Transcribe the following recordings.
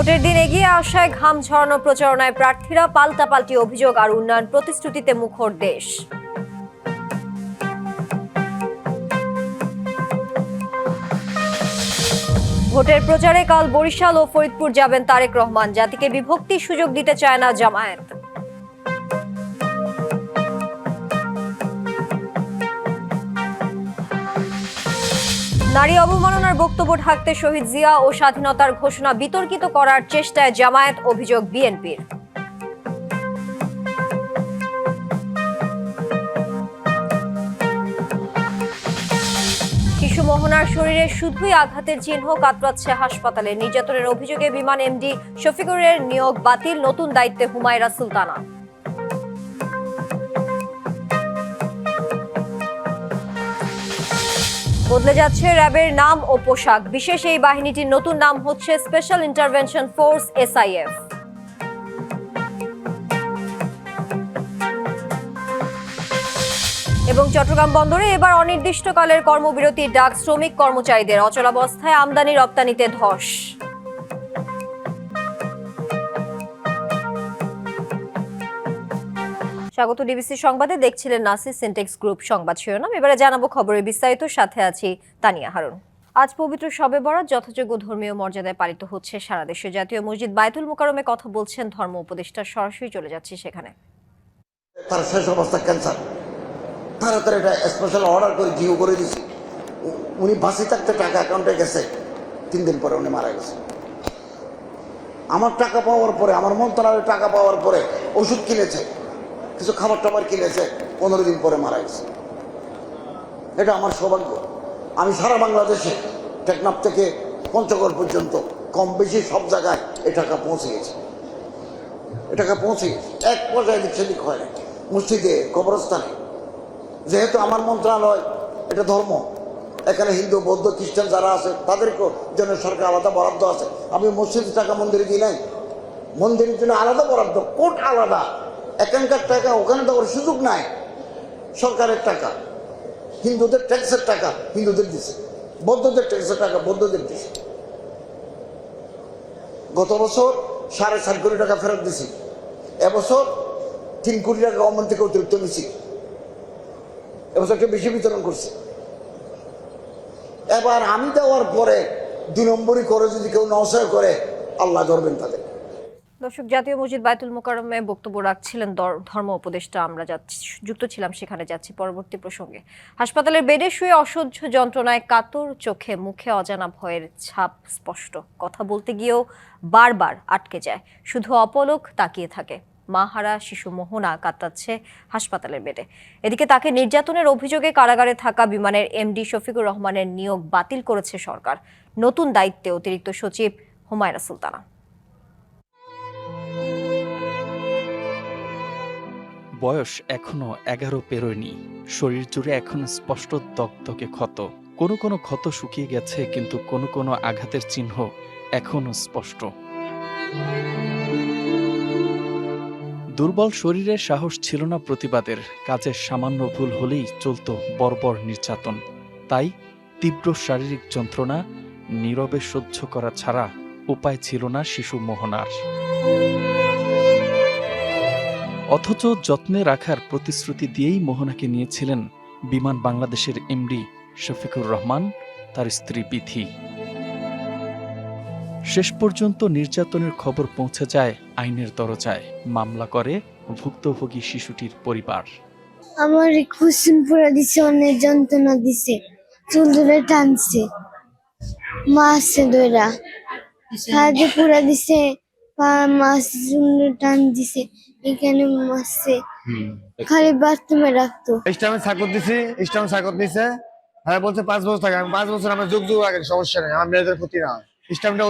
ভোটের দিন এগিয়ে আসায় ঘাম ঝরানো প্রচারণায় প্রার্থীরা পাল্টাপাল্টি অভিযোগ আর উন্নয়ন প্রতিশ্রুতিতে মুখর দেশ। ভোটের প্রচারে কাল বরিশাল ও ফরিদপুর যাবেন তারেক রহমান। জাতিকে বিভক্তির সুযোগ দিতে চায় না জামায়াত। নারী অবমাননার বক্তব্য ঢাকতে শহীদ জিয়া ও স্বাধীনতার ঘোষণা বিতর্কিত করার চেষ্টায় জামায়াত অভিযোগ বিএনপির। শিশু মোহনার শরীরে শুধুই আঘাতের চিহ্ন কাতরাচ্ছে হাসপাতালে। নির্যাতনের অভিযোগে বিমান এমডি শফিকুরের নিয়োগ বাতিল। নতুন দায়িত্বে হুমায়রা সুলতানা। বদলে যাচ্ছে র্যাবের নাম ও পোশাক। বিশেষ এই বাহিনীটির নতুন নাম হচ্ছে স্পেশাল ইন্টারভেনশন ফোর্স এসআইএফ এবং চট্টগ্রাম বন্দরে এবার অনির্দিষ্টকালের কর্মবিরতি ডাক শ্রমিক কর্মচারীদের। অচলাবস্থায় আমদানি রপ্তানিতে ধস। স্বাগত ডিবিসি সংবাদে দেখছিলেন নাসির সিনটেক্স গ্রুপ সংবাদ শিরোনাম। এবারে জানাব খবরের বিস্তারিত, সাথে আছি তানিয়া হারুন। আজ পবিত্র শবে বরাত যথাযোগ্য ধর্মীয় মর্যাদায় পালিত হচ্ছে সারা দেশে। জাতীয় মসজিদ বায়তুল মোকারমে কথা বলছেন ধর্ম উপদেষ্টা, সরাসরি চলে যাচ্ছে সেখানে। তার শেষ অবস্থা ক্যান্সার। তাড়াতাড়ি এটা স্পেশাল অর্ডার করে জিও করে দিছি। উনি বাসি থাকতে টাকা অ্যাকাউন্টে গেছে। তিন দিন পরে উনি মারা গেছে। আমার টাকা পাওয়ার পরে, আমার মন্ত্রণালয়ের টাকা পাওয়ার পরে ওষুধ কিনেছে। কিছু খাবার টাবার কিনেছে পনেরো দিন পরে মারা গেছে। এটা আমার সৌভাগ্য। আমি সারা বাংলাদেশে টেকনাফ থেকে পঞ্চগড় পর্যন্ত কম বেশি সব জায়গায় এ টাকা পৌঁছে গেছে। এটাকে পৌঁছে গেছে। এক পর্যায়ে দিক সেদিক হয় না মসজিদে, কবরস্থানে। যেহেতু আমার মন্ত্রণালয়, এটা ধর্ম। এখানে হিন্দু, বৌদ্ধ, খ্রিস্টান যারা আছে, তাদেরকেও জন্য সরকার আলাদা বরাদ্দ আছে। আমি মসজিদের টাকা মন্দিরে দিই নাই। মন্দিরের জন্য আলাদা বরাদ্দ, কোট আলাদা। এখানকার টাকা, ওখানে দেওয়ার সুযোগ নাই। সরকারের টাকা। হিন্দুদের ট্যাক্সের টাকা হিন্দুদের দিছে। বৌদ্ধদের ট্যাক্সের টাকা বৌদ্ধদের দিছে। গত বছর সাড়ে সাত কোটি টাকা ফেরত দিছি। এবছর তিন কোটি টাকা গভর্নমেন্ট থেকে অতিরিক্ত নিছি। এবছর একটু বেশি বিতরণ করছে। এবার আমি দেওয়ার পরে দুই নম্বরই করে যদি কেউ নসয় করে, আল্লাহ ধরবেন তাদের। দর্শক, জাতীয় মসজিদ বায়তুল মোকারমে বক্তব্য রাখছিলেন ধর্ম উপদেষ্টা। আমরা যুক্ত ছিলাম সেখানে, যাচ্ছি পরবর্তী প্রসঙ্গে। হাসপাতালের বেডে শুয়ে অসহ্য যন্ত্রণায় কাতর চোখে, মুখে অজানা ভয়ের ছাপ স্পষ্ট। কথা বলতে গিয়েও বারবার আটকে যায়। শুধু অপলক তাকিয়ে থাকে। মাহারা শিশু মোহনা কাতরাচ্ছে হাসপাতালের বেডে। এদিকে তাকে নির্যাতনের অভিযোগে কারাগারে থাকা বিমানের এমডি শফিকুর রহমানের নিয়োগ বাতিল করেছে সরকার। নতুন দায়িত্বে অতিরিক্ত সচিব হুমায়রা সুলতানা। বয়স এখনও এগারো পেরোয়নি। শরীর জুড়ে এখনও স্পষ্ট দগদগে ক্ষত। কোনো কোনো ক্ষত শুকিয়ে গেছে, কিন্তু কোনো কোনো আঘাতের চিহ্ন এখনও স্পষ্ট। দুর্বল শরীরে সাহস ছিল না প্রতিবাদের। কাজের সামান্য ভুল হলেই চলত বর্বর নির্যাতন। তাই তীব্র শারীরিক যন্ত্রণা, নীরবে সহ্য করা ছাড়া উপায় ছিল না শিশু মোহনার। অথচ যত্নে রাখার প্রতিশ্রুতি দিয়েই মোহনাকে নিয়েছিলেন বিমান বাংলাদেশের এমডি শফিকুর রহমান তার স্ত্রী বিথি শেষ পর্যন্ত নির্যাতনের খবর পৌঁছে যায় আইনের দরজায়। মামলা করে ভুক্তভোগী শিশুটির পরিবার। আমার কুসুম পুরা দিছে অনেক যন্ত্রণা দিছে চুল ধরে টানছে মাসে দইরা সাহায্য পুরা দিছে পা মাছ চুল ধরে টান দিছে। এখানে মাসে খালি বাথরুমে রাখতো। সাকত দিছি সাকত হ্যাঁ বলছে পাঁচ বছর থাকে আমি পাঁচ বছর আমার যুগ যুগ আগে সমস্যা নেই আমার মেয়েদের ক্ষতি না।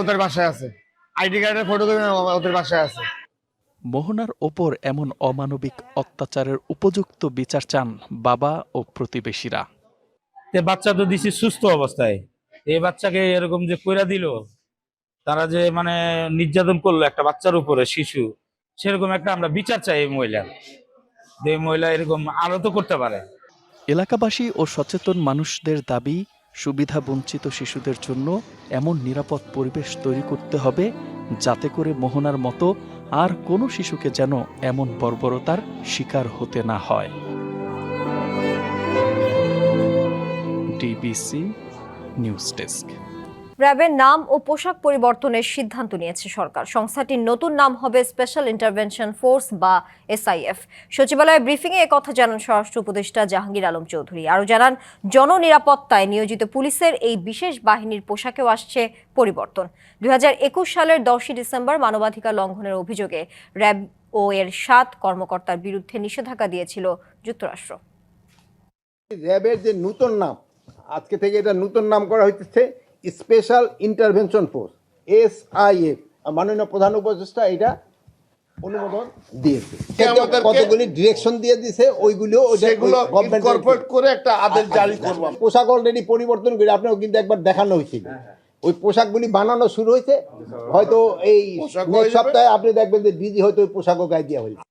ওদের বাসায় আছে। আইডি কার্ডের ফটো ওদের বাসায় আছে। মোহনার ওপর এমন অমানবিক অত্যাচারের উপযুক্ত বিচার চান বাবা ও প্রতিবেশীরা। তে বাচ্চা তো দিছি সুস্থ অবস্থায়। এই বাচ্চাকে এরকম যে কইরা দিল তারা যে মানে নির্যাতন করল একটা বাচ্চার উপরে শিশু। সেরকম একটা আমরা বিচার চাই এই মহিলার যে মহিলা এরকম আরও তো করতে পারে। এলাকাবাসী ও সচেতন মানুষদের দাবি, সুবিধা বঞ্চিত শিশুদের জন্য এমন নিরাপদ পরিবেশ তৈরি করতে হবে, যাতে করে মোহনার মতো আর কোনো শিশুকে যেন এমন বর্বরতার শিকার হতে না হয়। DBC news desk. র্যাবের নাম ও পোশাক পরিবর্তনের সিদ্ধান্ত নিয়েছে সরকার। সংস্থাটির নতুন নাম হবে স্পেশাল ইন্টারভেনশন ফোর্স বা এসআইএফ সচিবালয়ে ব্রিফিংয়ে একথা জানান স্বরাষ্ট্র উপদেষ্টা জাহাঙ্গীর আলম চৌধুরী। আরও জানান, জননিরাপত্তায় নিয়োজিত পুলিশের এই বিশেষ বাহিনীর পোশাকেও আসছে পরিবর্তন। দুই সালের দশই ডিসেম্বর মানবাধিকার লঙ্ঘনের অভিযোগে র্যাব ও এর সাত কর্মকর্তার বিরুদ্ধে নিষেধাজ্ঞা দিয়েছিল যুক্তরাষ্ট্র। র্যাবের যে নূতন নাম, আজকে থেকে এটা নূতন নাম করা হইতেছে special intervention force S I F মাননীয় প্রধান উপদেষ্টা এটা অনুমোদন দিয়েছে। কতগুলি ডিরেকশন দিয়ে দিছে ওইগুলো সেগুলো ইনকর্পোরেট করে একটা আদেশ জারি করব। পোশাক অলরেডি পরিবর্তন করে আপনাকে কিন্তু একবার দেখানো হয়েছিল। ওই পোশাকগুলি বানানো শুরু হয়েছে। হয়তো এই হয়ে। সপ্তাহে আপনি দেখবেন যে ডিজি হয়তো ওই পোশাকও গায়ে দেওয়া হয়েছে।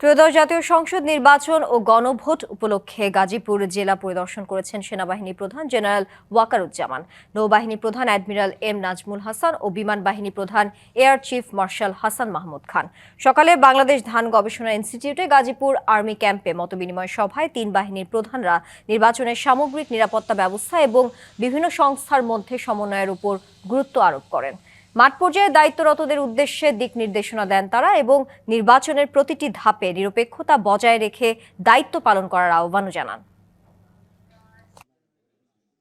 ত্রয়োদশ জাতীয় সংসদ নির্বাচন ও গণভোট উপলক্ষে গাজীপুর জেলা পরিদর্শন করেছেন সেনাবাহিনী প্রধান জেনারেল ওয়াকারুজ্জামান। নৌবাহিনী প্রধান অ্যাডমিরাল এম নাজমুল হাসান ও বিমান বাহিনী প্রধান air chief marshal Hasan Mahmud Khan. সকালে বাংলাদেশ ধান গবেষণা ইনস্টিটিউটে গাজীপুর আর্মি ক্যাম্পে মতবিনিময় সভায় তিন বাহিনীর প্রধানরা নির্বাচনের সামগ্রিক নিরাপত্তা ব্যবস্থা এবং বিভিন্ন সংস্থার মধ্যে সমন্বয়ের উপর গুরুত্ব আরোপ করেন। মাঠ পর্যায়ে দায়িত্বরতদের উদ্দেশ্যে দিক নির্দেশনা দেন তারা এবং নির্বাচনের প্রতিটি ধাপে নিরপেক্ষতা বজায় রেখে দায়িত্ব পালন করার আহ্বানও জানান।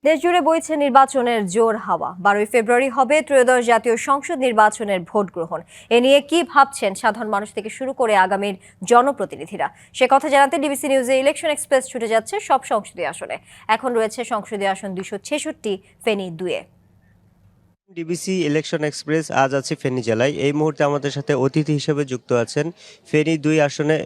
দেশজুড়ে বইছে নির্বাচনের জোর হাওয়া। বারোই ফেব্রুয়ারি হবে ত্রয়োদশ জাতীয় সংসদ নির্বাচনের ভোট গ্রহণ। এ নিয়ে কি ভাবছেন সাধারণ মানুষ থেকে শুরু করে আগামীর জনপ্রতিনিধিরা? সে কথা জানাতে ডিবিসি নিউজে ইলেকশন এক্সপ্রেস ছুটে যাচ্ছে সব সংসদীয় আসনে। এখন রয়েছে সংসদীয় আসন দুশো ছেষট্টি, ফেনী দুয়ে ডিবিসি ইলেকশন এক্সপ্রেস আজ আছে ফেনী জেলায়। এই মুহূর্তে আমাদের সাথে অতিথি হিসেবে যুক্ত আছেন ফেনী দুই আসনে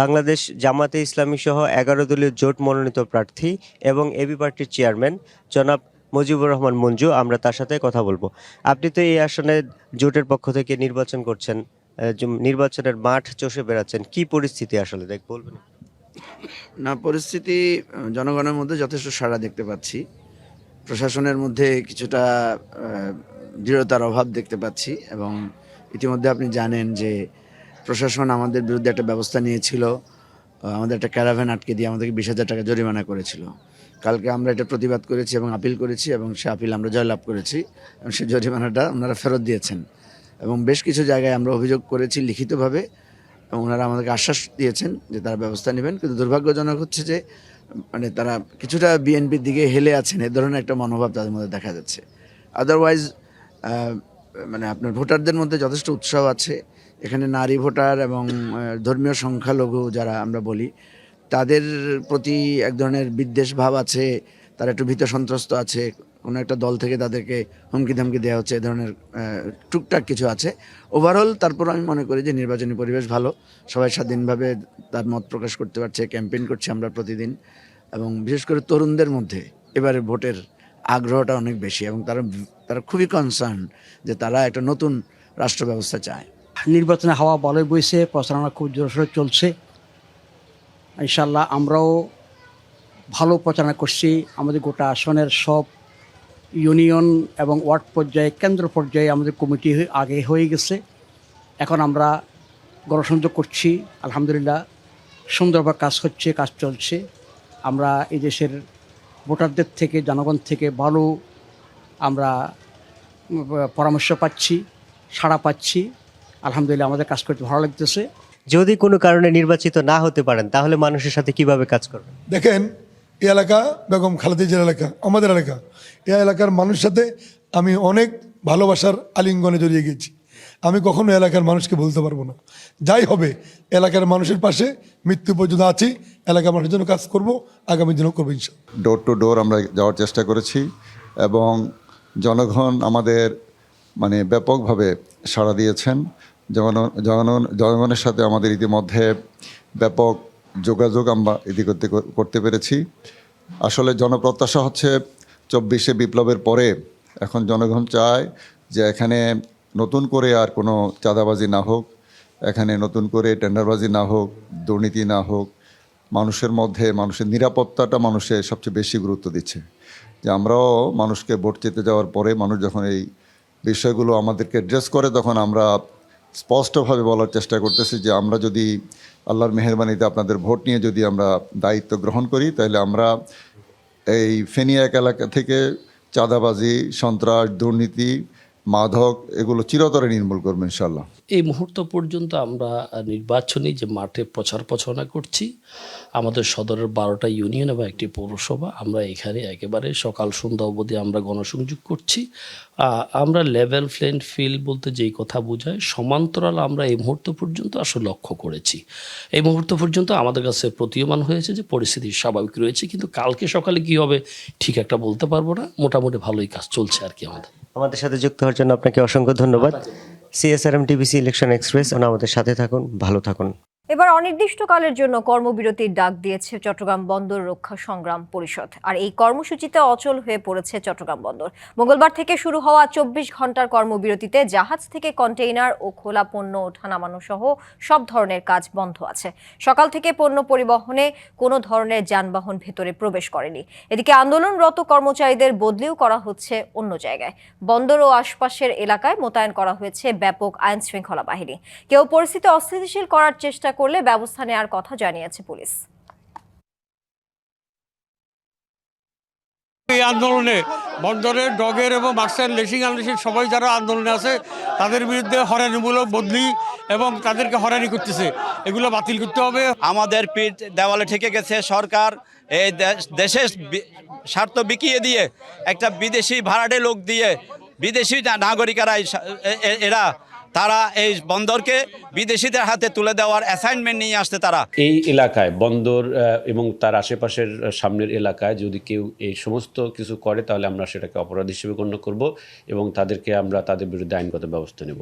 বাংলাদেশ জামাতে ইসলামী সহ এগারো দলীয় জোট মনোনীত প্রার্থী এবং এবি পার্টির চেয়ারম্যান জনাব মুজিবুর রহমান মঞ্জু। আমরা তার সাথে কথা বলব। আপনি তো এই আসনে জোটের পক্ষ থেকে নির্বাচন করছেন নির্বাচনের মাঠ চষে বেড়াচ্ছেন। কি পরিস্থিতি আসলে দেখ বলবেন। না, পরিস্থিতি জনগণের মধ্যে যথেষ্ট সাড়া দেখতে পাচ্ছি। প্রশাসনের মধ্যে কিছুটা দৃঢ়তার অভাব দেখতে পাচ্ছি এবং ইতিমধ্যে আপনি জানেন যে প্রশাসন আমাদের বিরুদ্ধে একটা ব্যবস্থা নিয়েছিল আমাদের একটা ক্যারাভ্যান আটকে দিয়ে আমাদেরকে বিশ হাজার টাকা জরিমানা করেছিল। কালকে আমরা এটা প্রতিবাদ করেছি এবং আপিল করেছি এবং সে আপিল আমরা জয়লাভ করেছি এবং সেই জরিমানাটা ওনারা ফেরত দিয়েছেন। এবং বেশ কিছু জায়গায় আমরা অভিযোগ করেছি লিখিতভাবে এবং ওনারা আমাদেরকে আশ্বাস দিয়েছেন যে তারা ব্যবস্থা নেবেন। কিন্তু দুর্ভাগ্যজনক হচ্ছে যে মানে তারা কিছুটা বিএনপির দিকে হেলে আছেন, এ ধরনের একটা মনোভাব তাদের মধ্যে দেখা যাচ্ছে। আদারওয়াইজ মানে আপনার ভোটারদের মধ্যে যথেষ্ট উৎসাহ আছে। এখানে নারী ভোটার এবং ধর্মীয় সংখ্যালঘু যারা আমরা বলি, তাদের প্রতি এক ধরনের বিদ্বেষ ভাব আছে, তারা একটু ভীত সন্ত্রস্ত আছে। কোনো একটা দল থেকে তাদেরকে হুমকি ধামকি দেওয়া হচ্ছে, এ ধরনের টুকটাক কিছু আছে। ওভারঅল তারপর আমি মনে করি যে নির্বাচনী পরিবেশ ভালো। সবাই স্বাধীনভাবে তার মত প্রকাশ করতে পারছে, ক্যাম্পেইন করছি আমরা প্রতিদিন। এবং বিশেষ করে তরুণদের মধ্যে এবারে ভোটের আগ্রহটা অনেক বেশি এবং তারা তারা খুবই কনসার্ন যে তারা একটা নতুন রাষ্ট্র ব্যবস্থা চায়। নির্বাচনে হাওয়া ভালোই বইছে, প্রচারণা খুব জোরসোরে চলছে। ইনশাল্লাহ আমরাও ভালো প্রচারণা করছি। আমাদের গোটা আসনের সব ইউনিয়ন এবং ওয়ার্ড পর্যায়ে কেন্দ্র পর্যায়ে আমাদের কমিটি হয়ে- আগে হয়ে গেছে। এখন আমরা গণসংযোগ করছি আলহামদুলিল্লাহ। সুন্দরভাবে কাজ হচ্ছে কাজ চলছে। আমরা এই দেশের ভোটারদের থেকে জনগণ থেকে ভালো আমরা পরামর্শ পাচ্ছি সাড়া পাচ্ছি। আলহামদুলিল্লাহ আমাদের কাজ করতে ভালো লাগতেছে। যদি কোনো কারণে নির্বাচিত না হতে পারেন তাহলে মানুষের সাথে কীভাবে কাজ করবেন? দেখেন এই এলাকা বেগম খালেদিজের এলাকা, আমাদের এলাকা। এই এলাকার মানুষের সাথে আমি অনেক ভালোবাসার আলিঙ্গনে জড়িয়ে গেছি আমি কখনো এলাকার মানুষকে বলতে পারব না। যাই হবে, এলাকার মানুষের পাশে মৃত্যু পর্যন্ত আছি, এলাকার মানুষের জন্য কাজ করব, আগামী দিনও করব ডোর টু ডোর আমরা যাওয়ার চেষ্টা করেছি এবং জনগণ আমাদের মানে ব্যাপকভাবে সাড়া দিয়েছেন। জন জনগণ জনগণের সাথে আমাদের ইতিমধ্যে ব্যাপক যোগাযোগ আমরা ইতি করতে করতে পেরেছি। আসলে জনপ্রত্যাশা হচ্ছে চব্বিশে বিপ্লবের পরে এখন জনগণ চায় যে এখানে নতুন করে আর কোনো চাঁদাবাজি না হোক, এখানে নতুন করে টেন্ডারবাজি না হোক, দুর্নীতি না হোক, মানুষের মধ্যে মানুষের নিরাপত্তাটা মানুষে সবচেয়ে বেশি গুরুত্ব দিচ্ছে। যে আমরাও মানুষকে ভোট চেতে যাওয়ার পরে মানুষ যখন এই বিষয়গুলো আমাদেরকে ড্রেস করে, তখন আমরা স্পষ্টভাবে বলার চেষ্টা করতেছি যে আমরা যদি আল্লাহর মেহরবানিতে আপনাদের ভোট নিয়ে যদি আমরা দায়িত্ব গ্রহণ করি, তাহলে আমরা এই ফেনিয়া এলাকা থেকে চাঁদাবাজি, সন্ত্রাস, দুর্নীতি মাদক, এগুলো চিরতরে নির্মূল করব ইনশাল্লাহ এই মুহূর্ত পর্যন্ত আমরা নির্বাচনী যে মাঠে প্রচার প্রচারণা করছি, আমাদের সদরের বারোটা ইউনিয়ন এবং একটি পৌরসভা, আমরা এখানে একেবারে সকাল, সন্ধ্যা অবধি আমরা গণসংযোগ করছি। আমরা লেভেল প্লেন ফিল্ড বলতে যেই কথা বোঝায়, সমান্তরাল আমরা এই মুহূর্ত পর্যন্ত আসলে লক্ষ্য করেছি। এই মুহূর্ত পর্যন্ত আমাদের কাছে প্রতীয়মান হয়েছে যে পরিস্থিতি স্বাভাবিক রয়েছে, কিন্তু কালকে সকালে কী হবে, ঠিক একটা বলতে পারব না। মোটামুটি ভালোই কাজ চলছে আর কি আমাদের। আমাদের সাথে যুক্ত হওয়ার জন্য আপনাকে অসংখ্য ধন্যবাদ। সিএসআরএম টিভিসি ইলেকশন এক্সপ্রেস আমাদের সাথে থাকুন ভালো থাকুন। এবার অনির্দিষ্টকালের জন্য কর্মবিরতির ডাক দিয়েছে চট্টগ্রাম বন্দর রক্ষা সংগ্রাম পরিষদ। আর এই কর্মসূচিতে অচল হয়ে পড়েছে চট্টগ্রাম বন্দর। মঙ্গলবার থেকে শুরু হওয়া চব্বিশ ঘণ্টার কর্মবিরতিতে জাহাজ থেকে কন্টেইনার ও খোলা পণ্য ওঠানামানো সহ সব ধরনের কাজ বন্ধ আছে। সকাল থেকে পণ্য পরিবহনে কোনো ধরনের যানবাহন ভেতরে প্রবেশ করেনি। এদিকে আন্দোলনরত কর্মচারীদের বদলিও করা হচ্ছে অন্য জায়গায়। বন্দর ও আশপাশের এলাকায় মোতায়েন করা হয়েছে ব্যাপক আইন শৃঙ্খলা বাহিনী। কেউ পরিস্থিতি অস্থিতিশীল করার চেষ্টা করলে ব্যবস্থা নেওয়ার কথা জানিয়েছে পুলিশ। এই আন্দোলনে বন্দরের ডগের এবং মার্কসের লেসিং আনলেসিং সবাই যারা আন্দোলনে আছে তাদের বিরুদ্ধে হরানিমূলক বদলি এবং তাদেরকে হরানি করতেছে। এগুলো বাতিল করতে হবে। আমাদের পিঠ দেওয়ালে ঠেকে গেছে সরকার। এই দেশ- দেশের স্বার্থ বিকিয়ে দিয়ে একটা বিদেশি ভাড়াটে লোক দিয়ে বিদেশি নাগরিকেরা এরা তারা এই বন্দরকে বিদেশিদের হাতে তুলে দেওয়ার অ্যাসাইনমেন্ট নিয়ে আসতে তারা। এই এলাকায়, বন্দর এবং তার আশেপাশের সামনের এলাকায় যদি কেউ এই সমস্ত কিছু করে, তাহলে আমরা সেটাকে অপরাধ হিসেবে গণ্য করব এবং তাদেরকে আমরা তাদের বিরুদ্ধে আইনগত ব্যবস্থা নেব।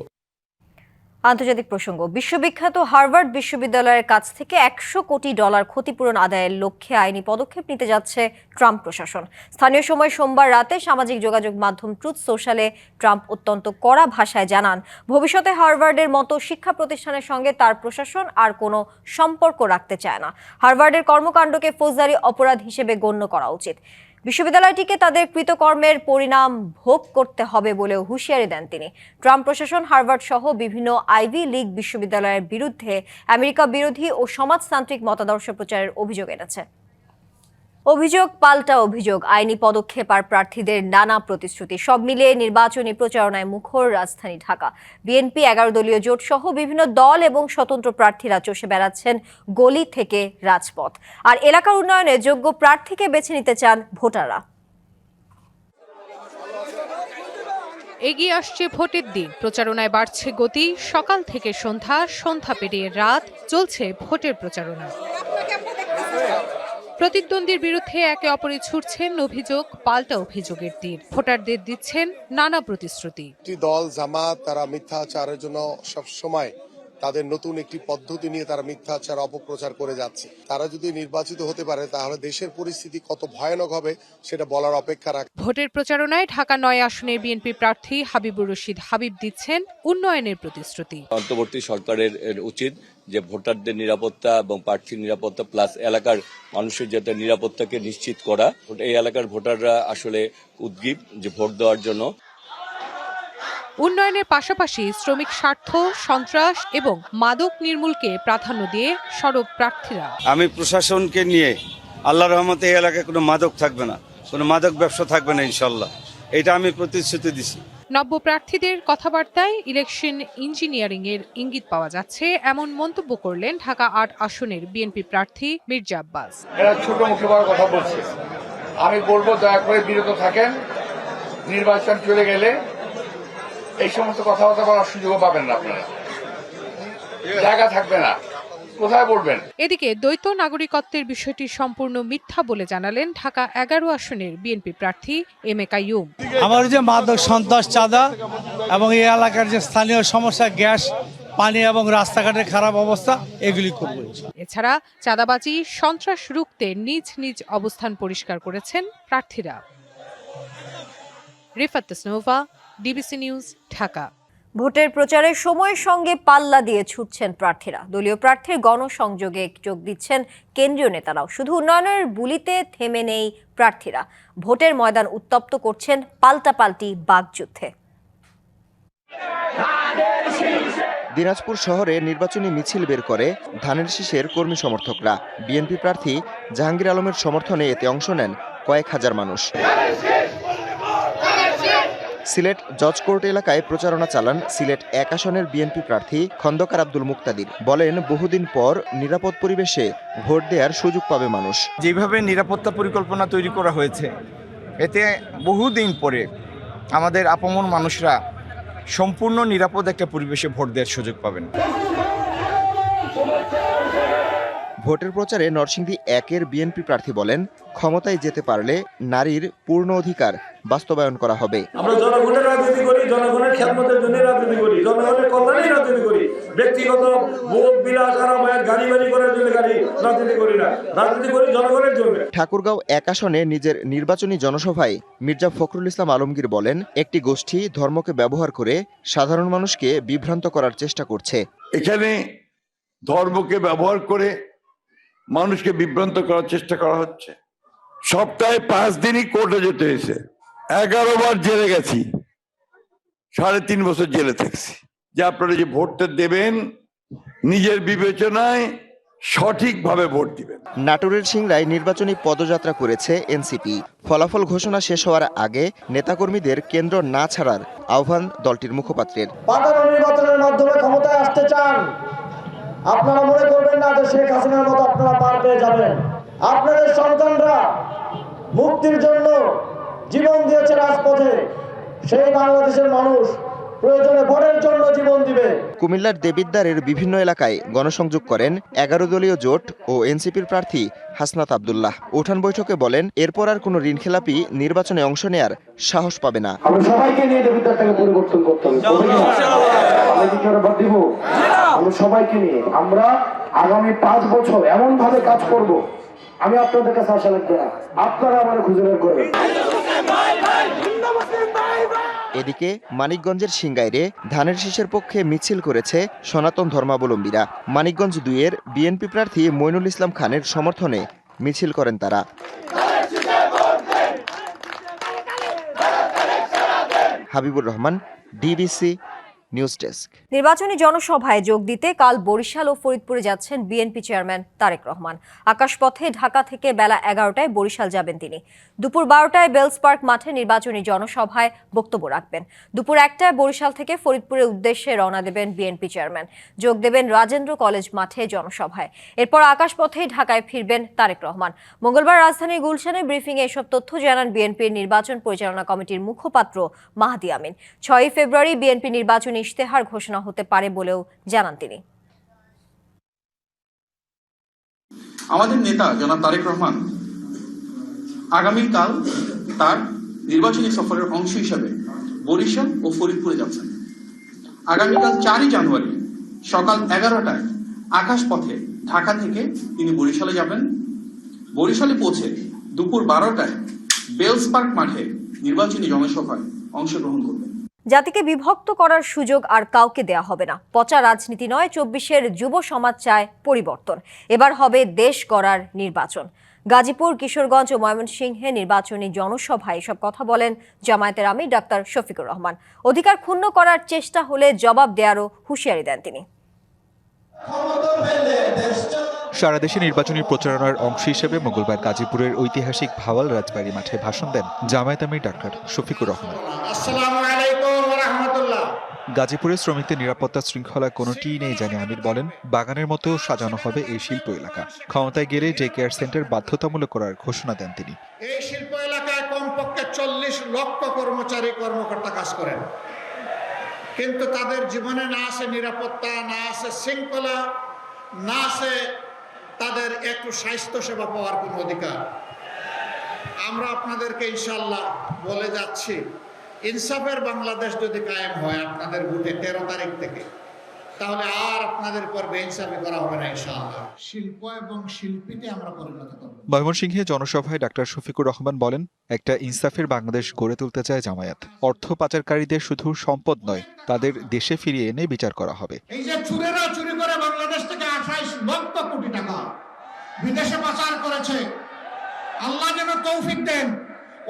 আন্তর্জাতিক প্রসঙ্গ। বিশ্ববিখ্যাত হার্ভার্ড বিশ্ববিদ্যালয়ের কাছ থেকে একশো কোটি ডলার ক্ষতিপূরণ আদায়ের লক্ষ্যে আইনি পদক্ষেপ নিতে যাচ্ছে ট্রাম্প প্রশাসন। স্থানীয় সময় সোমবার রাতে সামাজিক যোগাযোগ মাধ্যম ট্রুথ সোশ্যালে ট্রাম্প অত্যন্ত কড়া ভাষায় জানান, ভবিষ্যতে হার্ভার্ডের মতো শিক্ষা প্রতিষ্ঠানের সঙ্গে তার প্রশাসন আর কোনো সম্পর্ক রাখতে চায় না। হার্ভার্ডের কর্মকাণ্ডকে ফৌজদারি অপরাধ হিসেবে গণ্য করা উচিত। বিশ্ববিদ্যালয়টিকে তাদের কৃতকর্মের পরিণাম ভোগ করতে হবে বলেও হুঁশিয়ারি দেন তিনি। ট্রাম্প প্রশাসন, হার্ভার্ড সহ বিভিন্ন আইভি লীগ বিশ্ববিদ্যালয়ের বিরুদ্ধে আমেরিকা বিরোধী ও সমাজতান্ত্রিক মতাদর্শ প্রচারের অভিযোগ এনেছে। অভিযোগ, পাল্টা অভিযোগ, আইনি পদক্ষেপ আর প্রার্থীদের নানা প্রতিশ্রুতি, সব মিলিয়ে নির্বাচনী প্রচারণায় মুখর রাজধানী ঢাকা। বিএনপি এগারো দলীয় জোট সহ বিভিন্ন দল এবং স্বতন্ত্র প্রার্থীরা চষে বেড়াচ্ছেন গলি থেকে রাজপথ। আর এলাকার উন্নয়নে যোগ্য প্রার্থীকে বেছে নিতে চান ভোটাররা। এগিয়ে আসছে ভোটের দিন। প্রচারণায় বাড়ছে গতি। সকাল থেকে সন্ধ্যা সন্ধ্যা পেরিয়ে রাত চলছে ভোটের প্রচারণা। প্রতিদ্বন্দ্বীর বিরুদ্ধে একে অপরে ছুটছেন অভিযোগ, পাল্টা অভিযোগের তীর। ভোটারদের দিচ্ছেন নানা প্রতিশ্রুতি। দল জামাত, তারা মিথ্যাচারের জন্য সব সময় তাদের নতুন একটি পদ্ধতি নিয়ে তারা মিথ্যাচার অপপ্রচার করে যাচ্ছে। তারা যদি নির্বাচিত হতে পারে তাহলে দেশের পরিস্থিতি কত ভয়ানক হবে সেটা বলার অপেক্ষা রাখে ভোটের প্রচারণায় ঢাকা নয় আসনের বিএনপি প্রার্থী হাবিবুর রশিদ হাবিব দিচ্ছেন উন্নয়নের প্রতিশ্রুতি। অন্তর্বর্তী সরকারের এর উচিত যে ভোটারদের নিরাপত্তা এবং প্রার্থীর নিরাপত্তা প্লাস এলাকার মানুষের যাতে নিরাপত্তাকে নিশ্চিত করা। এই এলাকার ভোটাররা আসলে উদ্গীব যে ভোট দেওয়ার জন্য উন্নয়নের পাশাপাশি শ্রমিক স্বার্থ সন্ত্রাস এবং মাদক নির্মূলকে প্রাধান্য দিয়ে সরব প্রার্থীরা। আমি প্রশাসনকে নিয়ে আল্লাহ রহমতে এই এলাকায় কোনো মাদক থাকবে না কোনো মাদক ব্যবসা থাকবে না ইনশাল্লাহ এটা আমি প্রতিশ্রুতি দিছি। নব্য প্রার্থীদের কথাবার্তায় ইলেকশন ইঞ্জিনিয়ারিং এর ইঙ্গিত পাওয়া যাচ্ছে এমন মন্তব্য করলেন ঢাকা আট আসনের বিএনপি প্রার্থী মির্জা আব্বাস। এরা ছোট মুখে কথা বলছে। আমি বলব দয়া করে বিরত থাকেন। নির্বাচন চলে গেলে এই সমস্ত কথাবার্তা বলার সুযোগও পাবেন না আপনারা। জায়গা থাকবে না। কোথায় বলবেন? এদিকে দ্বৈত নাগরিকত্বের বিষয়টি সম্পূর্ণ মিথ্যা বলে জানালেন ঢাকা এগারো আসনের বিএনপি প্রার্থী এম এ কাইয়ুম। আমার যে মাদক সন্ত্রাস চাঁদা এবং এই এলাকার যে স্থানীয় সমস্যা গ্যাস পানি এবং রাস্তাঘাটের খারাপ অবস্থা এগুলি করব এছাড়া চাঁদাবাজি সন্ত্রাস রুখতে নিজ নিজ অবস্থান পরিষ্কার করেছেন প্রার্থীরা। Rifat Tasnova DBC news Dhaka. ভোটের প্রচারের সময়ের সঙ্গে পাল্লা দিয়ে ছুটছেন প্রার্থীরা। দলীয় প্রার্থীর গণসংযোগে যোগ দিচ্ছেন কেন্দ্রীয় নেতারাও। শুধু উন্নয়নের বুলিতে থেমে নেই প্রার্থীরা। ভোটের ময়দান উত্তপ্ত করছেন পাল্টাপাল্টি বাগযুদ্ধে দিনাজপুর শহরে নির্বাচনী মিছিল বের করে ধানের শীষের কর্মী সমর্থকরা। বিএনপি প্রার্থী জাহাঙ্গীর আলমের সমর্থনে এতে অংশ নেন কয়েক হাজার মানুষ। সিলেট জজ কোর্ট এলাকায় প্রচারণা চালান সিলেট এক আসনের বিএনপি প্রার্থী খন্দকার আব্দুল মুক্তাদির। বলেন, বহুদিন পর নিরাপদ পরিবেশে ভোট দেওয়ার সুযোগ পাবে মানুষ। যেভাবে নিরাপত্তা পরিকল্পনা তৈরি করা হয়েছে, এতে বহুদিন পরে আমাদের আপমন মানুষরা সম্পূর্ণ নিরাপদ একটা পরিবেশে ভোট দেওয়ার সুযোগ পাবেন। ভোটের প্রচারে নরসিংদী একের বিএনপি প্রার্থী বলেন ক্ষমতায় যেতে পারলে নারীর পূর্ণ অধিকার বাস্তবায়ন করা হবে। আমরা জনগণের রাজনীতি করি জনগণের খেদমতের জন্য রাজনীতি করি জনগণের কল্যাণেই রাজনীতি করি। ব্যক্তিগত ভোগ বিলাস আরামায়ের গাড়ি বাড়ি করার জন্য গাড়ি রাজনীতি করি না। রাজনীতি করি জনগণের জন্য। ঠাকুরগাঁও এক আসনে নিজের নির্বাচনী জনসভায় মির্জা ফখরুল ইসলাম আলমগীর বলেন একটি গোষ্ঠী ধর্মকে ব্যবহার করে সাধারণ মানুষকে বিভ্রান্ত করার চেষ্টা করছে। এখানে ধর্মকে ব্যবহার করে মানুষকে বিভ্রান্ত করার চেষ্টা করা হচ্ছে। সপ্তাহে পাঁচ দিনই কোর্টে যেতে হয়েছে। এগারো বার জেলে গেছি। সাড়ে তিন বছর জেলে থাকছি। যে আপনারা যে ভোটটা দেবেন নিজের বিবেচনায় সঠিকভাবে ভোট দিবেন। নাটোরের সিংড়ায় নির্বাচনী পদযাত্রা করেছে এনসিপি। ফলাফল ঘোষণা শেষ হওয়ার আগে নেতাকর্মীদের কেন্দ্র না ছাড়ার আহ্বান দলটির মুখপাত্রের। নির্বাচনের মাধ্যমে ক্ষমতায় আসতে চান। আপনারা মনে করবেন না যে শেখ হাসিনার মতো আপনারা পার পেয়ে যাবেন। আপনাদের সন্তানরা মুক্তির জন্য জীবন দিয়েছে রাজপথে। সেই বাংলাদেশের মানুষ প্রয়োজনে ভোটের জন্য জীবন দিবে। কুমিল্লার দেবিদ্বারের বিভিন্ন এলাকায় গণসংযোগ করেন এগারো দলীয় জোট ও এনসিপির প্রার্থী হাসনাত আবদুল্লাহ। উঠান বৈঠকে বলেন এরপর আর কোনো ঋণখেলাপি নির্বাচনে অংশ নেয়ার সাহস পাবে না। আমরা সবাইকে নিয়ে দেবিদ্বারটাকে পরিবর্তন করতে হবে। দিব। সবাইকে নিয়ে আমরা আগামী পাঁচ বছর এমন ভাবে কাজ করব। আমি আপনাদের কাছে আশা রাখব না। আপনারা আমার খুঁজে বের করবেন। এদিকে মানিকগঞ্জের সিংগাইরে ধানের শীষের পক্ষে মিছিল করেছে সনাতন ধর্মাবলম্বীরা। মানিকগঞ্জ দুইয়ের বিএনপি প্রার্থী মইনুল ইসলাম খানের সমর্থনে মিছিল করেন তারা। Habibur Rahman, DBC news desk. নির্বাচনী জনসভায় যোগ দিতে কাল বরিশাল ও ফরিদপুরে যাচ্ছেন বিএনপি চেয়ারম্যান তারেক রহমান। আকাশপথে ঢাকা থেকে বেলা এগারোটায় বরিশাল যাবেন তিনি। দুপুর বারোটায় বেলস পার্ক মাঠে নির্বাচনী জনসভায় বক্তব্য রাখবেন। দুপুর একটায় বরিশাল থেকে ফরিদপুরের উদ্দেশ্যে রওনা দেবেন বিএনপি চেয়ারম্যান। যোগ দেবেন রাজেন্দ্র কলেজ মাঠে জনসভায়। এরপর আকাশপথেই ঢাকায় ফিরবেন তারেক রহমান। মঙ্গলবার রাজধানীর গুলশানে ব্রিফিংয়ে এসব তথ্য জানান বিএনপির নির্বাচন পরিচালনা কমিটির মুখপাত্র মাহাদি আমিন। ছয়ই ফেব্রুয়ারি বিএনপি নির্বাচনী ইশতেহার ঘোষণা হতে পারে বলেও জানান তিনি। আমাদের নেতা জনাব তারেক রহমান আগামীকাল তার নির্বাচনী সফরের অংশ হিসাবে বরিশাল ও ফরিদপুরে যাচ্ছেন। আগামীকাল চারই জানুয়ারি সকাল এগারোটায় আকাশ পথে ঢাকা থেকে তিনি বরিশালে যাবেন। বরিশালে পৌঁছে দুপুর বারোটায় বেলস পার্ক মাঠে নির্বাচনী জনসভায় অংশগ্রহণ করবেন। জাতিকে বিভক্ত করার সুযোগ আর কাউকে দেয়া হবে না। পচা রাজনীতি নয় চব্বিশের যুব সমাজ চায় পরিবর্তন। এবার হবে দেশ গড়ার নির্বাচন। গাজীপুর কিশোরগঞ্জ ও ময়মনসিংহে নির্বাচনী জনসভায় এসব কথা বলেন জামায়াতের আমির ডাক্তার শফিকুর রহমান। অধিকার ক্ষুণ্ণ করার চেষ্টা হলে জবাব দেওয়ারও হুঁশিয়ারি দেন তিনি। সারা দেশে নির্বাচনী প্রচারণার অংশ হিসেবে মঙ্গলবার গাজীপুরের ঐতিহাসিক ভাওয়াল রাজবাড়ী মাঠে ভাষণ দেন জামায়াত আমির ডাক্তার শফিকুর রহমান। গাজীপুরে শ্রমিকদের নিরাপত্তা শৃঙ্খলা কোনোটিই নেই, জানে আমির বলেন। বাগানের মতো সাজানো হবে এই শিল্প এলাকা। ক্ষমতায় গেলে ডে কেয়ার সেন্টার বাধ্যতামূলক করার ঘোষণা দেন তিনি। এই শিল্প এলাকায় কমপক্ষে চল্লিশ লক্ষ কর্মচারী, কর্মকর্তা কাজ করেন। কিন্তু তাদের জীবনে না আছে নিরাপত্তা, না আছে শৃঙ্খলা, না আছে তাদের একটু স্বাস্থ্য সেবা পাওয়ার কোনো অধিকার। আমরা আপনাদেরকে ইনশাল্লাহ বলে যাচ্ছি ইনসাফের বাংলাদেশ যদি কায়েম হয় আপনাদের ভোটে তেরো তারিখ থেকে তাহলে আর আপনাদের উপর বেইনসাফি করা হবে না ইনশাআল্লাহ। শিল্প এবং শিল্পীতে আমরা পরিণত করব। ময়মনসিংহে জনসভায় ডাক্তার শফিকুর রহমান বলেন একটা ইনসাফের বাংলাদেশ গড়ে তুলতে চায় জামায়াত। অর্থ পাচারকারীদের শুধু সম্পদ নয় তাদের দেশে ফিরিয়ে এনে বিচার করা হবে। এই যে চুরেরা চুরি করে বাংলাদেশ থেকে আঠাইশ লক্ষ কোটি টাকা বিদেশে পাচার করেছে আল্লাহ যেন তৌফিক দেন।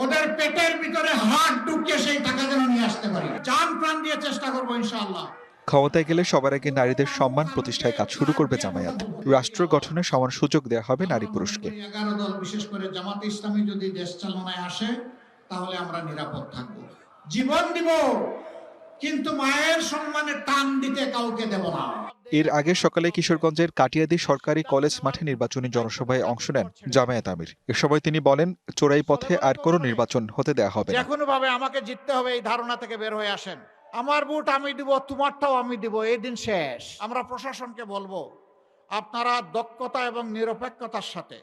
ওদের পেটের ভিতরে হাত ঢুকিয়ে সেই টাকা যেন নিয়ে আসতে পারি। জান প্রাণ দিয়ে চেষ্টা করব ইনশাআল্লাহ। ক্ষমতায় গেলে সবার আগে নারীদের সম্মান প্রতিষ্ঠায় কাজ শুরু করবে জামায়াত। রাষ্ট্র গঠনে সমান সুযোগ দেওয়া হবে নারী পুরুষকে। এগারো দল বিশেষ করে জামাত ইসলামী যদি দেশ চালনায় আসে তাহলে আমরা নিরাপদ থাকব। জীবন দিব কিন্তু মায়ের সম্মানে টান দিতে কাউকে দেব না। এর আগে সকালে কিশোরগঞ্জের কাটিয়াদি সরকারি কলেজ মাঠে নির্বাচনী জনসভায় অংশ নেন জামায়াত আমির। এ সময় তিনি বলেন, চোরাই পথে আর কোনো নির্বাচন হতে দেয়া হবে যে না। কোনো ভাবে আমাকে জিততে হবে এই ধারণা থেকে বের হয়ে আসেন। আমার ভোট আমি দিব, তোমারটাও আমি দিব এই দিন শেষ। আমরা প্রশাসনকে বলব, আপনারা দক্ষতা এবং নিরপেক্ষতার সাথে,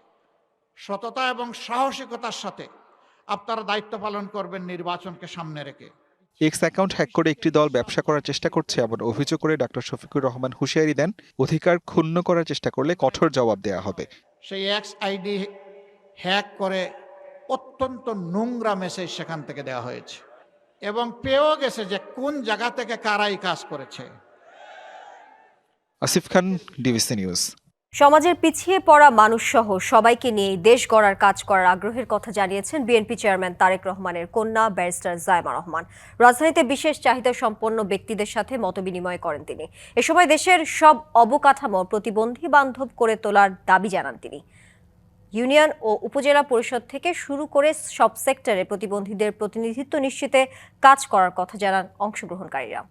সততা এবং সাহসিকতার সাথে আপনারা দায়িত্ব পালন করবেন নির্বাচনকে সামনে রেখে। এক্স অ্যাকাউন্ট হ্যাক করে একটি দল ব্যবসা করার চেষ্টা করছে এমন অভিযোগ করে ডক্টর শফিকুর রহমান হুঁশিয়ারি দেন। অধিকার ক্ষুণ্ণ করার চেষ্টা করলে কঠোর জবাব দেয়া হবে। সেই এক্স আইডি হ্যাক করে অত্যন্ত নোংরা মেসেজ সেখান থেকে দেওয়া হয়েছে এবং পেয়েও গেছে যে কোন জায়গা থেকে কারাই কাজ করেছে। আসিফ খান ডিবিসি নিউজ সমাজের পিছিয়ে পড়া মানুষ সহ সবাইকে নিয়ে দেশ গড়ার কাজ করার আগ্রহের কথা জানিয়েছেন বিএনপি চেয়ারম্যান তারেক রহমানের কন্যা ব্যারিস্টার জায়মা রহমান। রাজধানীতে বিশেষ চাহিদা সম্পন্ন ব্যক্তিদের সাথে মতবিনিময় করেন তিনি। এ সময় দেশের সব অবকাঠামো প্রতিবন্ধী বান্ধব করে তোলার দাবি জানান তিনি। ইউনিয়ন ও উপজেলা পরিষদ থেকে শুরু করে সব সেক্টরে প্রতিবন্ধীদের প্রতিনিধিত্ব নিশ্চিতে কাজ করার কথা জানান অংশগ্রহণকারীরা।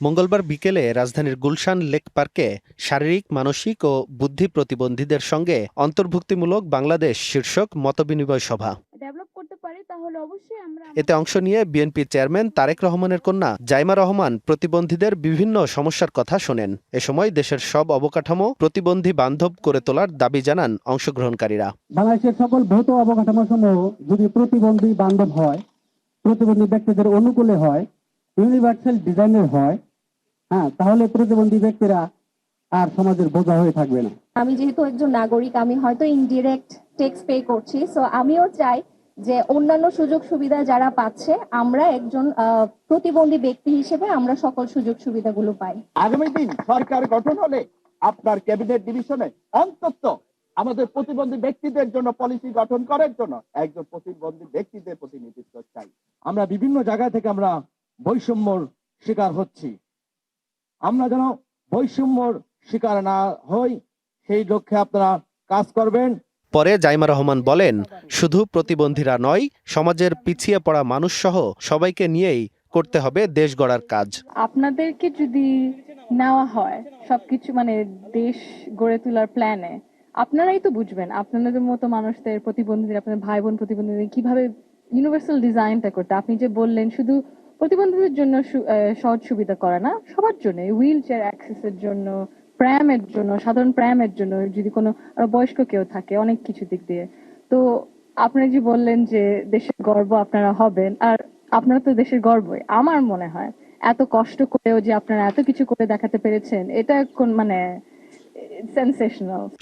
মঙ্গলবার বিকেলে রাজধানীর গুলশান লেক পার্কে শারীরিক মানসিক ও বুদ্ধি প্রতিবন্ধীদের সঙ্গে অন্তর্ভুক্তিমূলক বাংলাদেশ শীর্ষক মতবিনিময় সভা। এতে অংশ নিয়ে বিএনপি চেয়ারম্যান তারেক রহমানের কন্যা জাইমা রহমান প্রতিবন্ধীদের বিভিন্ন সমস্যার কথা শোনেন। এ সময় দেশের সব অবকাঠামো প্রতিবন্ধী বান্ধব করে তোলার দাবি জানান অংশগ্রহণকারীরা। বাংলাদেশের সকল ভৌত অবকাঠামো সমূহ যদি প্রতিবন্ধী বান্ধব হয় প্রতিবন্ধী ব্যক্তিদের অনুকূলে হয় ইউনিভার্সাল ডিজাইনের হয় হ্যাঁ তাহলে প্রতিবন্ধী ব্যক্তিরা আর সমাজের বোঝা হয়ে থাকবে না। আমি যেহেতু একজন নাগরিক আমি হয়তো ইনডিরেক্ট ট্যাক্স পে করছি সো আমিও চাই যে অন্যান্য সুযোগ সুবিধা যারা পাচ্ছে আমরা একজন আহ, প্রতিবন্ধী ব্যক্তি হিসেবে আমরা সকল সুযোগ সুবিধাগুলো পাই। আগামী দিন সরকার গঠন হলে আপনার ক্যাবিনেট ডিভিশনে অন্তত আমাদের প্রতিবন্ধী ব্যক্তিদের জন্য পলিসি গঠন করার জন্য একজন প্রতিবন্ধী ব্যক্তিদের প্রতিনিধিত্ব চাই। আমরা বিভিন্ন জায়গা থেকে আমরা বৈষম্যর শিকার হচ্ছি। আমরা যেন বৈষম্যর শিকার না হই সেই লক্ষ্যে আপনারা কাজ করবেন। পরে জাইমা রহমান বলেন শুধু প্রতিবন্ধীরা নয় সমাজের পিছিয়ে পড়া মানুষ সহ সবাইকে নিয়েই করতে হবে দেশ গড়ার কাজ। আপনাদেরকে যদি নেওয়া হয় সবকিছু মানে দেশ গড়ে তোলার প্ল্যানে আপনারাই তো বুঝবেন আপনাদের মতো মানুষদের প্রতিবন্ধীদের আপনাদের ভাই বোন প্রতিবন্ধীদের কীভাবে ইউনিভার্সাল ডিজাইনটা করতে আপনি যে বললেন শুধু প্রতিবন্ধীদের জন্য সহজ সুবিধা করা না, সবার জন্য হুইল চেয়ার অ্যাক্সেসের জন্য প্র্যামের জন্য, সাধারণ প্র্যামের জন্য, যদি কোনো বয়স্ক কেউ থাকে, অনেক কিছু দিক দিয়ে। তো আপনারা যে বললেন যে দেশের গর্ব আপনারা হবেন, আর আপনারা তো দেশের গর্বই। আমার মনে হয়, এত কষ্ট করেও যে আপনারা এত কিছু করে দেখাতে পেরেছেন, এটা কোন মানে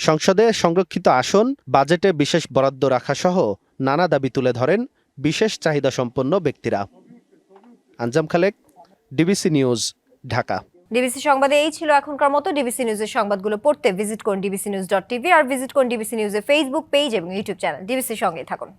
সংসদে সংরক্ষিত আসন, বাজেটে বিশেষ বরাদ্দ রাখা সহ নানা দাবি তুলে ধরেন বিশেষ চাহিদা সম্পন্ন ব্যক্তিরা। Anjam Khalek DBC news Dhaka. DBC সংবাদে এই ছিল এখনকার মতো। ডিবিসি নিউজের সংবাদগুলো পড়তে ভিজিট করুন ডিবিসি নিউজ ডট টিভি আর ভিজিট করুন ডিবিসি নিউজের ফেসবুক পেজ এবং ইউটিউব চ্যানেল ডিবিসির সঙ্গে থাকুন।